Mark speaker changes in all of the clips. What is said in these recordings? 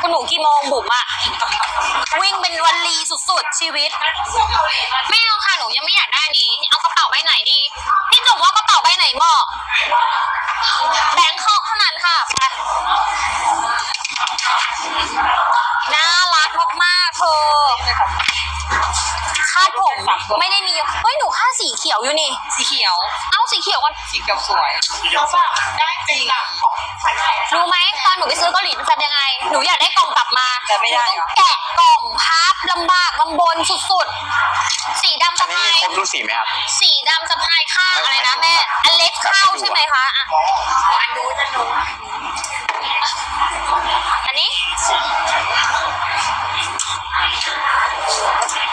Speaker 1: คุณหนูกี่โมงบุ๋มอะวิ่งเป็นวันลีสุดๆ ชีวิต ไม่เอาค่ะหนูยังไม่อยากได้นี้ เอากระเป๋าใบไหนดีพี่จุ๋มว่ากระเป๋าใบไหนเหมาะแบงค์คอกเท่านั้นค่ะไปน่ารักมากๆเธอาดผมไม่ได้มีเฮ้ยหนูคาดสีเขียวอยู่นี่
Speaker 2: สีเขียว
Speaker 1: เอ้าสีเขียวก่อน
Speaker 2: สีเขียวสวยเขาแบบได้จริงอะ
Speaker 1: รู้ไหมตอนหนูไปซื้อเกาหลีมันทำยังไง หนูอยากได้กล่องกลับมา
Speaker 2: แต่ไม่ได้
Speaker 1: หนู
Speaker 2: เหร
Speaker 1: ต้
Speaker 2: อ
Speaker 1: องแกะกล่องพับลำบากลำบนสุดๆ สีดำ
Speaker 3: อั
Speaker 1: สะ
Speaker 3: นนี้
Speaker 1: พา
Speaker 3: มี
Speaker 1: ย
Speaker 3: ครบทุกสีไหมครับ
Speaker 1: สีดำสะพายข้างอะไรนะแม่อันเล็กเข้าใช่ไหมคะอะ
Speaker 2: อันนู้นอันนู้น
Speaker 1: อันนี้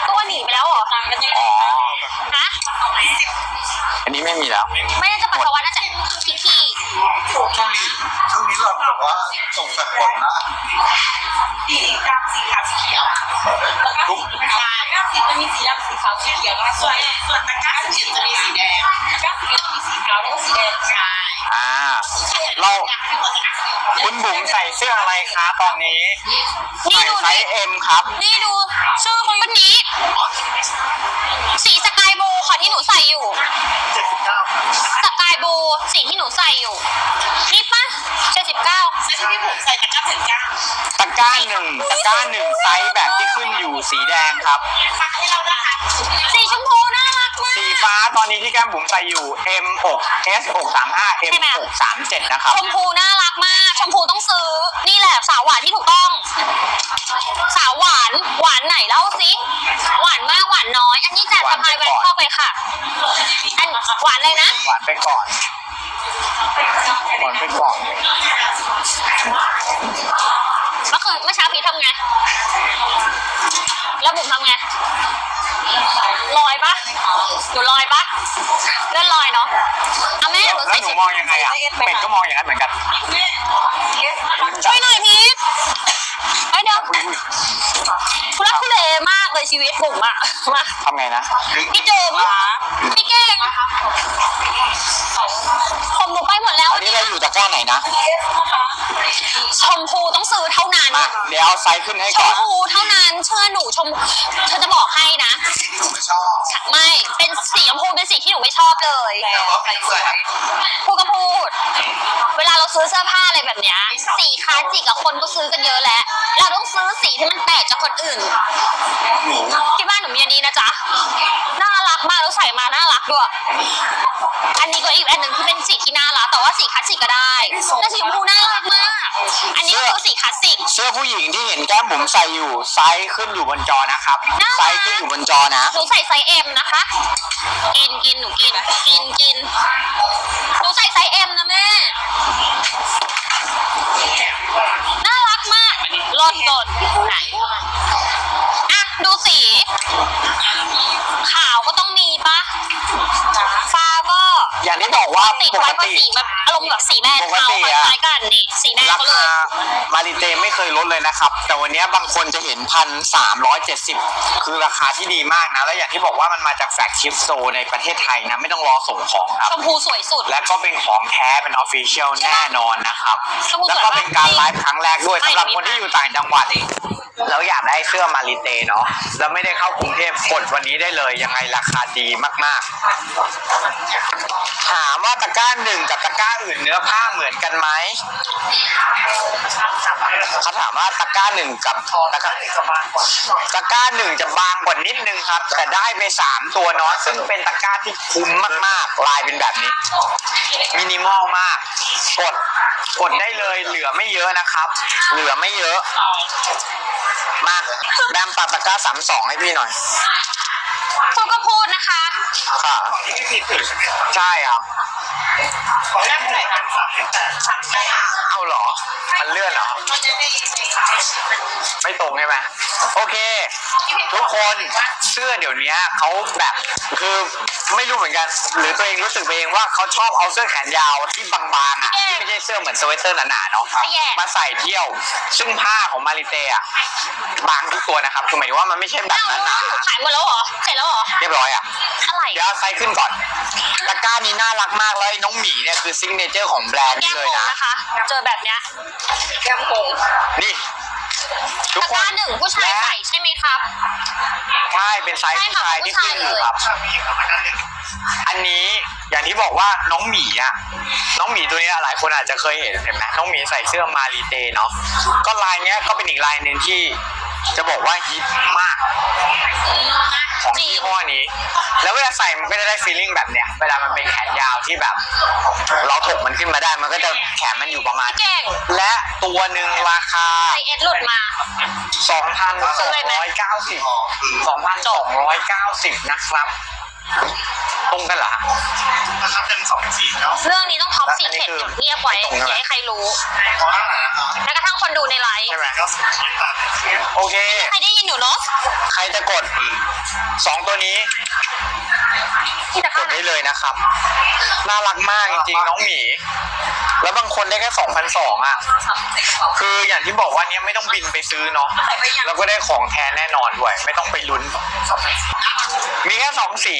Speaker 1: ตัวหนีไป
Speaker 2: น
Speaker 3: นี้ไม่มีแล้ว
Speaker 1: ไม่น่าจะปัสสาวะน่าจะขี้ขี้
Speaker 4: ช่วงนี้ช่วงนี้เราแบบว่าส่งแบบบ่อยมาก
Speaker 2: สีดำสีขาวสีเขียวแล้วก็สีขาวก็สีจะมีสีดำสีขาวสีเขียวแล้วส่วนส่วนตะกร้าสีจะมีสีแดงตะกร้าสีจะมีสีขาวแล้วก็สีแดงใช่
Speaker 3: อ่าเราคุณบุ๋มใส่เสื้ออะไรคะตอนนี้
Speaker 1: นี่
Speaker 3: ใส่
Speaker 1: ดู
Speaker 3: ไซ
Speaker 1: นี่
Speaker 3: ส์เอ็มครับ
Speaker 1: นี่ดูชื่อคนนี้ สีสกายบ สีที่หนูใส่อยู่ นี่ปะเจ็ดสิบเก้า
Speaker 2: ไม่ใช่ที่ผมใส่ตะกร้าถึงก้า
Speaker 3: ตะกร้าหนึ่งตะกร้าหนึ่งไซส์แบบที่ขึ้นอยู่สีแดงครับ
Speaker 2: ฝากให้เรานะคะ
Speaker 1: สีชมพูน่ารักมาก
Speaker 3: สีฟ้าตอนนี้ที่แก้มบุ๋มใส่อยู่ M 6 S 6 3 5 M 6 3 7 นะครับ
Speaker 1: ชมพูน่ารักมาก ชมพูต้องซื้อ นี่แหละสาวหวานที่ถูกต้อง สาวหวาน หวานไหนเล่าสิ หวานมากหวานน้อย อันนี้จัดสะพายแบงค์ เข้าไปค่ะ อันหวานเลยนะ
Speaker 3: หวานไปก่อน หวานไปก่อน
Speaker 1: เมื่อคืนเมื่อเช้าพีททำไง แล้วบุ๋มทำไง ลอยปะหนูลอยปะเลื่อนลอยเนาะเอาแม่หนู
Speaker 3: แล้ว
Speaker 1: ใส่
Speaker 3: หนู
Speaker 1: ชุด
Speaker 3: มองยังไงอะเป็ดก็มองอย่างนั้นเหมือนกัน
Speaker 1: ช่วยหน่อยพีท ไอยเดี๋ยว
Speaker 3: อุ้ยอุ้ย
Speaker 1: ทุลักทุเลมากเลยชีวิตบุ๋มอะมา
Speaker 3: ทำไงนะ
Speaker 1: พี่จุ๋มพี่เก่งผมหนูไปหมดแล้ว
Speaker 3: อันนี้เราอยู่ตะกร้าไหนนะ
Speaker 1: ชมพูต้องซื้อ เท่านั้น
Speaker 3: มาเดี๋ยวเอาไซส์ขึ้นให้
Speaker 1: ช
Speaker 3: ก่
Speaker 1: ม
Speaker 3: อน
Speaker 1: พูเท่านั้นเชื่อหนูชมเธอจะบอกให้นะ
Speaker 4: ที่หนูไม่ชอบ
Speaker 1: ไม่ เป็นสีชมพูเป็นสีที่หนูไม่ชอบเลย
Speaker 4: แต่ว่าเป็นเสื้อ
Speaker 1: พูดก็พูด เวลาเราซื้อเสื้อผ้าอะไรแบบเนี้ย สีคลาสสิกอะคนก็ซื้อกันเยอะแล้ว เราต้องซื้อสีที่มันแปลกจากคนอื่น
Speaker 4: หนู
Speaker 1: ที่บ้านหนูมีอันนี้นะจ๊ะ น่ารักมากแล้วใส่มาน่ารักด้วย อันนี้ก็อีกอันหนึ่งที่เป็นสีที่น่ารัก แต่ว่าสีคลาสสิกก็ได้แต่สีชมพูน่ารักมาก อันนี้คือสีคลาสสิก
Speaker 3: เสื้อผู้หญิงที่เห็นแก้มบุ๋มใส่อยู่ไซส์ขึ้นอยู่บนจอนะครับ
Speaker 1: น่ารัก
Speaker 3: ไซส์ขึ้นอยู่บนจอนะ
Speaker 1: หนูใส่ไซส์เอ็มนะคะ กินกินหนูกิน กินกิน หนูใส่ไซส์เอ็มนะแม่ น่ารักมากรอดโดดไหนอะ ดูสี ขาวก็ต้องมีปะฟ้าก็
Speaker 3: อย่างที่บอก ว่า
Speaker 1: ติด
Speaker 3: ป
Speaker 1: ไว้
Speaker 3: ก
Speaker 1: ก็
Speaker 3: ติ
Speaker 1: สีแบบอารมณ์แบบสีแม่
Speaker 3: ปก
Speaker 1: เทา
Speaker 3: ติ
Speaker 1: ค
Speaker 3: อะ
Speaker 1: ล้ายๆกันนี่สีแม่
Speaker 3: รา
Speaker 1: เขาเล
Speaker 3: คายมาริเตไม่เคยลดเลยนะครับ แต่วันนี้บางคนจะเห็นพันสามร้อยเจ็ดสิบคือราคาที่ดีมากนะ แล้วอย่างที่บอกว่ามันมาจากแฟลกชิปโซในประเทศไทยนะ ไม่ต้องรอส่งของครับ
Speaker 1: ชมพูสวยสุด
Speaker 3: และก็เป็นของแท้เป็นออฟฟิเชียลแน่นอนนะครับ
Speaker 1: สมุด
Speaker 3: แล้วก็เป็นการ
Speaker 1: สวยมาก
Speaker 3: ไลฟ์ครั้งแรกด้วย
Speaker 1: ใช่
Speaker 3: สำหรับ
Speaker 1: มี
Speaker 3: คนที่
Speaker 1: มาก
Speaker 3: อยู่ต่างจังหวัดแล้วอยากได้เสื้อมาริเตเนาะแล้วไม่ได้เข้ากรุงเทพกดวันนี้ได้เลยยังไงราคาดีมากๆถามว่าตะกร้าหนึ่งกับตะกร้าอื่นเนื้อผ้าเหมือนกันไหมเขาถามว่าตะกร้าหนึ่งกับตะกร้าตะกร้าหนึ่งจะบางกว่านิดนึงครับ แต่ได้ไปสามตัวเนาะซึ่งเป็นตะกร้าที่คุ้มมากๆลายเป็นแบบนี้ มินิมอลมาก กดกดได้เลยเหลือไม่เยอะนะครับ เหลือไม่เยอะ มาแบมปัดตะกร้าสามสองให้พี่หน่อย
Speaker 1: ค่ะ
Speaker 3: ใช่ครับ
Speaker 4: ขอแรกเท่าไหร่ครับสามสิบแปด
Speaker 3: เอาเหรอ มันเลื่อนเหรอ
Speaker 2: มันจะได้
Speaker 3: ไม่ตรงใช่ไหมโอเค ทุกคนเสื้อเดี๋ยวนี้เขาแบบคือไม่รู้เหมือนกัน หรือตัวเองรู้สึกไปเองว่าเขาชอบเอาเสื้อแขนยาวที่บางๆอะที่ ไม่ใช่เสื้อเหมือนสเวตเตอร์หนาๆเนาะ
Speaker 1: ไม่แย่
Speaker 3: มาใส่เที่ยว ซึ่งผ้าของมาริเตอะบางทุกตัวนะครับคือหมายถึงว่ามันไม่ใช่แบบ
Speaker 1: เอ้า
Speaker 3: หนา
Speaker 1: หนูขายหมดแล้วเหรอเสร็จแล้วเหรอ
Speaker 3: ๆเรียบร้อยอะ
Speaker 1: อะไร
Speaker 3: เดี๋ยวเอาไซส์ขึ้นก่อนตะกร้านี้น่ารักมากเลยน้องหมีเนี่ยคือซิงเนเจอร์ของแบรนด์
Speaker 1: แก้
Speaker 3: นี้
Speaker 1: ม
Speaker 3: เล
Speaker 1: ง
Speaker 3: ย
Speaker 1: ง
Speaker 3: นะ
Speaker 1: นะคะเจอแบบเนี้ย
Speaker 2: แก้มโกง
Speaker 3: นี่ ทุก
Speaker 1: ตะ
Speaker 3: ค
Speaker 1: กร้าน หนึ่งผู้ชาย
Speaker 3: และ
Speaker 1: ใส่ใช่ไหมครับ
Speaker 3: ใช่เป็นไซส์ผู้ชายที่ขึ้นอยู่ครับ อันนี้อย่างที่บอกว่าน้องหมีอะ น้องหมีตัวเนี้ยหลายคนอาจจะเคยเห็นเห็นไหมน้องหมีใส่เสื้อมารีเตเนาะก็ลายเนี้ยก็เป็นอีกลายหนึ่งที่จะบอกว่าฮิตมากของ
Speaker 1: จริง
Speaker 3: ยี่ห้อนี้ แล้วเวลาใส่มันก็จะได้ฟีลลิ่งแบบเนี้ยเวลามันเป็นแขนยาวที่แบบ เราถกมันขึ้นมาได้มันก็จะแขนมันอยู่ประมาณ
Speaker 1: เก่ง
Speaker 3: และ ตัวหนึ่งราคา
Speaker 1: ไอเอสหลุดมา
Speaker 3: 2,290 2,290 นะครับ ตรงกันเหรอ
Speaker 4: นะครับเป็นสองสีเนาะ
Speaker 1: เรื่องนี้ต้องท็อป
Speaker 3: และ
Speaker 1: ซี
Speaker 3: อันนี้
Speaker 1: เค็ด
Speaker 3: คือ
Speaker 1: เงียบไว้
Speaker 3: ไม่ตรง
Speaker 1: อ
Speaker 3: กันเหรอ
Speaker 1: ย่าให้ใครรู้
Speaker 4: เพราะอะไรนะครับ
Speaker 1: แม้กระทั่งคนดูในไลฟ์
Speaker 3: ใช่ไหม
Speaker 4: ก็สีตัด
Speaker 3: โอเค
Speaker 1: ใครได้ยินอยู่เนาะ
Speaker 3: ใครจะกดสองตัวนี้
Speaker 1: ที่ตะก
Speaker 3: ก
Speaker 1: ร้า
Speaker 3: ดได้เลยนะครับ น่ารักมากจริงๆน้องหมี แล้วบางคนได้แค่สองพันสองอะ คืออย่างที่บอกว่าเนี้ยไม่ต้องบินไปซื้อเนาะ
Speaker 2: ใส่ไปยัง
Speaker 3: แล้วก็ได้ของแท้แน่นอนด้วย ไม่ต้องไปลุ้น มีแค่สองสี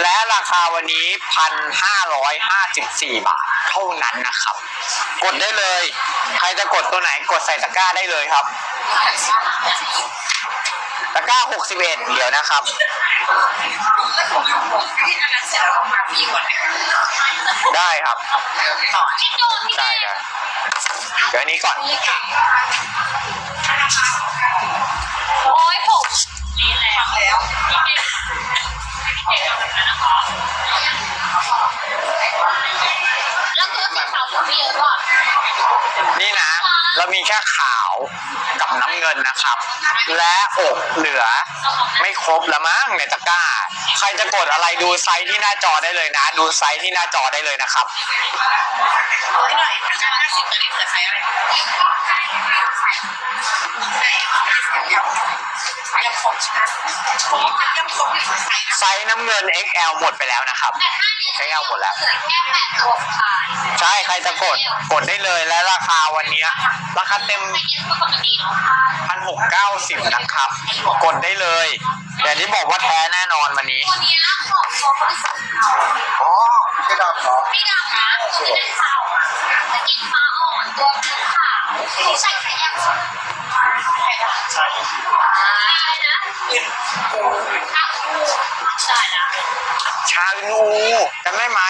Speaker 3: และราคาวันนี้พันห้าร้อยห้าสิบสี่บาท เท่านั้นนะครับ กดได้เลย ใครจะกดตัวไหนกดใส่ตะกร้าได้เลยครับ ตะกร้าหกสิบเอ็ดเดี๋ยวนะครับ
Speaker 2: ที่อันนั้นเสร็จแล้วต้องทำอีกก่อนไหม
Speaker 3: ได้ครับ
Speaker 2: ต่อ
Speaker 1: พี่โจพี่
Speaker 3: ได้ได้เดี๋ยวอันนี้ก่อน
Speaker 1: โอ้ยผม
Speaker 3: ค่ขาวกับน้ำเงินนะครับ และอกเหลือไม่ครบแล้วมั้งในตะกร้า ใครจะกดอะไรดูไซส์ที่หน้าจอได้เลยนะ ดูไซส์ที่หน้าจอได้เลยนะครับ
Speaker 2: ร้อ ยหน่อยพันห้าสิบตัวนี้เผื่อใส่ไรยังคงใช่ไหมยังคงอยู่ใส่
Speaker 3: ไซส์น้ำเงิน XL หมดไปแล้วนะครับ
Speaker 1: แต่ถ้านี้
Speaker 3: ใช้เอาหมดแล้ว
Speaker 1: เหลือแค่แปดตัวสุดท้าย
Speaker 3: ใช่ใครจะกดกดได้เลยและราคาวันเนี้ยราคาเต็ม
Speaker 1: ไอเอสก็ปกติเนาะ
Speaker 3: พันหกเก้าสิบนะครับ กดได้เลยอย่ที่บอกว่าแท้แน่นอนวันนี้
Speaker 1: ตัวเนี้ยของตัวบริษัทเรา
Speaker 4: อ๋อใช่ดำเหรอ
Speaker 1: ไม่ดำนะตัวนี้เป็นขาวสกินฟ้าอ่อนตัวผิวขาวใส่ไข่แอม
Speaker 4: ใช่
Speaker 1: อะไรนะ
Speaker 2: ปืน
Speaker 1: ข้าว ใช่
Speaker 3: ชาลูจำได้ไหม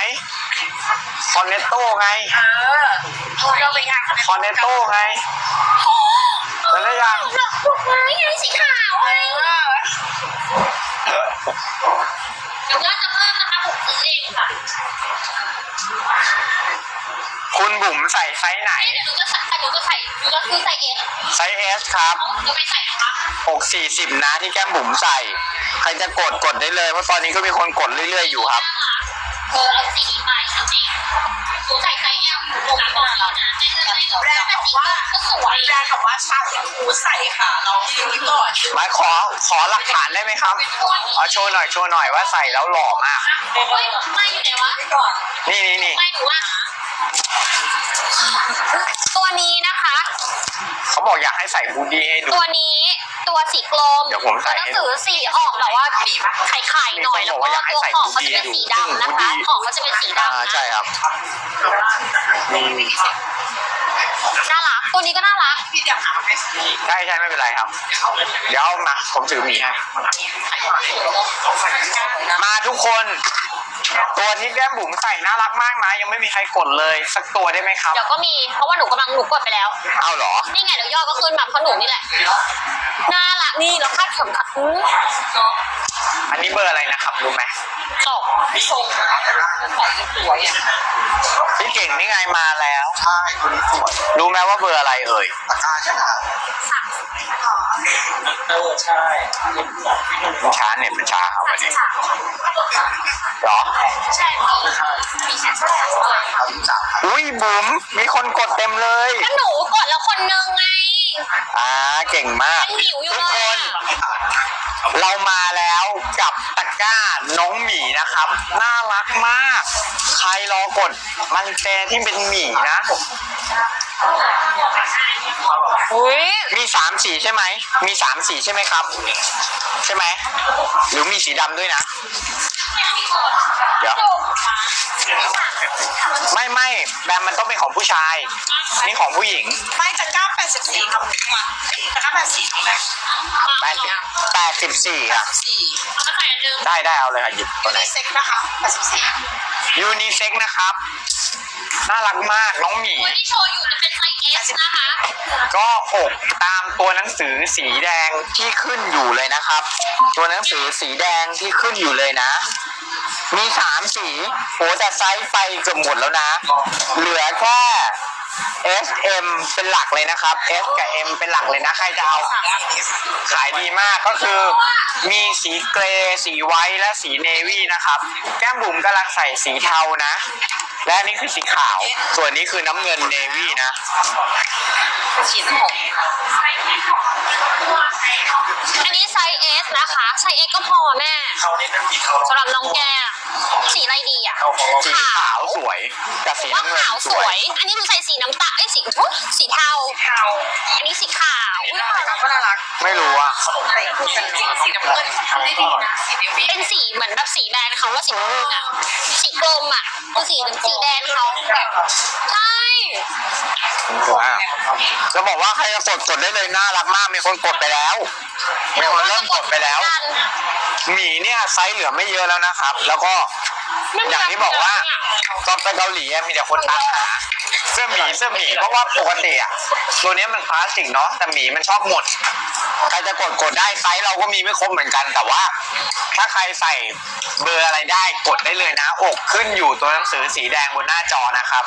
Speaker 3: คอนเนตโต้ไง
Speaker 2: เออเราไปงาน
Speaker 3: คอนเนตโต้ไงจำได้ยัง
Speaker 1: ดอกไม้ไงสีขาวไงเดี๋ยวยอดจะเพิ่มนะคะผมซื้อเองค่ะ
Speaker 3: คุณบุ๋มใส่ไซส์ไหน
Speaker 1: เดี๋ยวหนูจะใส่หนูจะใส่หนูจะซื้อใส่เอส
Speaker 3: ไซส์ S ครับ
Speaker 1: เดี๋ยวไปใส่นะคะ
Speaker 3: 6 40นะที่แก้มบุ๋มใส่ ใครจะกดกดได้เลย เพราะตอนนี้ก็มีคนกดเรื่อยๆอยู่ครับ
Speaker 1: เออเอาสีไปจริงๆหนูใส่ไซส์ L อยู่ตรงก่อนแล้วนะไม่เลยไม่เลย
Speaker 2: แบรนด์
Speaker 1: แต่
Speaker 2: บอก
Speaker 1: สี
Speaker 2: ว่า
Speaker 1: ก็สวย
Speaker 2: แบรนด์บอกว่าชาเขียวคูใส่ค่ะ เราซื้อไว้ก่อน
Speaker 3: หมายขอขอหลักฐานได้ไหมครับเอาโชว์หน่อยโชว์หน่อยว่าใส่แล้วหล่อมาก
Speaker 1: เฮ้ยไม่อยู่ไหนวะ
Speaker 2: ไว้ก่อน
Speaker 3: นี่นี่นี่
Speaker 1: ไม่หนูว่า ตัวนี้นะคะ
Speaker 3: เขาบอกอยากให้ใส่ฮูดดี้ให้ดู
Speaker 1: ตัวนี้ตัวสีกลม
Speaker 3: เดี๋ยวผมใส่
Speaker 1: หนั
Speaker 3: ให้
Speaker 1: ง
Speaker 3: ดู
Speaker 1: สือสีออกแบบว่าไข่ไข่ๆหน่อย
Speaker 3: มี
Speaker 1: แล้ว
Speaker 3: คนบอก
Speaker 1: ก็
Speaker 3: ว่าอยากให้
Speaker 1: ตัว
Speaker 3: ใส่
Speaker 1: ของเขาจะ
Speaker 3: ฮูดดี้
Speaker 1: เป็นสี
Speaker 3: ให้ดู
Speaker 1: ดำนะ
Speaker 3: ฮูดดี้
Speaker 1: คะของเขาจะเป็นสี
Speaker 3: อ่า
Speaker 1: ดำนะ
Speaker 3: ใช่ครับ
Speaker 1: น่ารักตัวนี้ก็น่ารัก
Speaker 2: พี่เดี๋ยวทำไปซื้อ
Speaker 3: ใช่ใช่ไม่เป็นไรครับ เดี๋ยวเอามาผมถือหมีให้มาทุกคน ตัวที่แก้มบุ๋มใส่น่ารักมากนะ ยังไม่มีใครกดเลย สักตัวได้ไหมครับ
Speaker 1: เดี๋ยวก็มีเพราะว่าหนูกำลังหนูกดไปแล้ว
Speaker 3: เอาเหรอ
Speaker 1: นี่ไงเดี๋ยวยอดก็ขึ้นมาเพราะหนูนี่แหละน่ารักนี่แล้วคาดเข็มขัดอืม
Speaker 3: อันนี้เบอร์อะไรนะครับรู้ไหม
Speaker 1: จบ
Speaker 2: พี่ทรงใส่สวยอะ
Speaker 3: พี่เก่งนี่ไงมาแล้ว
Speaker 4: ใช่ตัวนี้สวย
Speaker 3: รู้ไหมว่าเบอร์อะไรเอ่ย
Speaker 4: ตะกร้าใช่ไหมครับ
Speaker 2: เออใช่
Speaker 3: มันช้าเน็ตมันช้าครับวันนี้เหรอ
Speaker 1: ใช่มีมีแค่ใช่
Speaker 4: เขารู้จักครับ
Speaker 3: อุ้ยบุ๋มมีคนกดเต็มเลย
Speaker 1: ก็หนูกดแล้วคนนึงไง
Speaker 3: อ่าเก่งมาก
Speaker 1: ยังหิวอยู่
Speaker 3: ทุก
Speaker 1: เล
Speaker 3: ค
Speaker 1: ย
Speaker 3: น
Speaker 1: อะ
Speaker 3: เรามาแล้วกับตะกร้าน้องหมีนะครับ น่ารักมาก ใครรอกดมันเจที่เป็นหมีนะ
Speaker 1: อุ้ย
Speaker 3: มีสามสีใช่ไหม มีสามสีใช่ไหมครับ ใช่ไหม หรือมีสีดำด้วยนะ เดี๋ยว ไม่ไม่แบมมันต้องเป็น ของผู้ชาย นี่ของผู้หญิง
Speaker 2: ไม่ตะกร้าแปดสิบสี่ครับมาตะกร้าแปดสิบสี่
Speaker 3: แปดสิบแปดสิบสี่อะ
Speaker 2: สี่
Speaker 1: ก็ใส่อันเดิม
Speaker 3: ได้ได้เอาเลยค่ะหยิบตัวไหน
Speaker 2: มีเซ็กนะคะแปดสิบสี่
Speaker 3: ยูนิเซ็กนะครับ น่ารักมากน้องหมี
Speaker 1: ตัวที่โชว์อยู่จะเป็นไซส์ S นะคะ
Speaker 3: ก็อกตามตัวหนังสือสีแดงที่ขึ้นอยู่เลยนะครับ ตัวหนังสือสีแดงที่ขึ้นอยู่เลยนะ มีสามสีโหแต่ไซส์ไปเกือบหมดแล้วนะ เหลือแค่ S M เป็นหลักเลยนะครับ S กับ M เป็นหลักเลยนะใครจะเอาขายดีมากก็คือ มีสีเกรย์สีไวท์และสีเนวี่นะครับ แก้มบุ๋มกำลังใส่สีเทานะ และอันนี้คือสีขาว ส่วนนี้คือน้ำเงินเนวี่นะ
Speaker 2: ฉีดผม
Speaker 1: อันนี้ไซส์ S นะคะ ไซส์ S ก็พอแม่
Speaker 4: เขานี่เป็นสีเทา
Speaker 1: สำหรับน้องแก้ม สีอะไรดีอะ
Speaker 3: สีขาวสวยกับสี
Speaker 1: ว่า
Speaker 3: น้ำเงิน
Speaker 1: ขาว
Speaker 3: ส
Speaker 1: ส
Speaker 3: ว
Speaker 1: วยยอันนี้มันใส่สีน้ำตาลไอ้ยสีอุ๊ยสีเทา
Speaker 2: เทา
Speaker 1: อันนี้สีขาวอุ๊ย
Speaker 2: น่ารักก็น่ารัก
Speaker 3: ไม่รู้อะ
Speaker 2: ใส่คู่กันจริงสีน้ำเงินทำได้ดีนะสีเนวี่
Speaker 1: เป็นสีเหมือนแบบสีแดงเขาว่าสีน้ำเงินอะสีกลมอะคือสีสีแดงเขาใช่
Speaker 3: จะบอกว่าใครจะกดกดได้เลยน่ารักมากมีคนกดไปแล้ว มีคนเริ่มกดไปแล้ว หมีเนี่ยไซส์เหลือไม่เยอะแล้วนะครับ แล้วก็อย่างที่บอกว่าตอนไปเกาหลีอะมีแต่คนตามหาเสื้อหมีเสื้อหมีเพราะว่าปกติอะตัวเนี้ยมันพลาสติกเนาะแต่หมีมันชอบหมดใครจะกดกดได้ไซส์เราก็มีไม่ครบเหมือนกัน แต่ว่า ถ้าใครใส่เบอร์อะไรได้กดได้เลยนะอกขึ้นอยู่ตัวหนังสือสีแดงบนหน้าจอนะครับ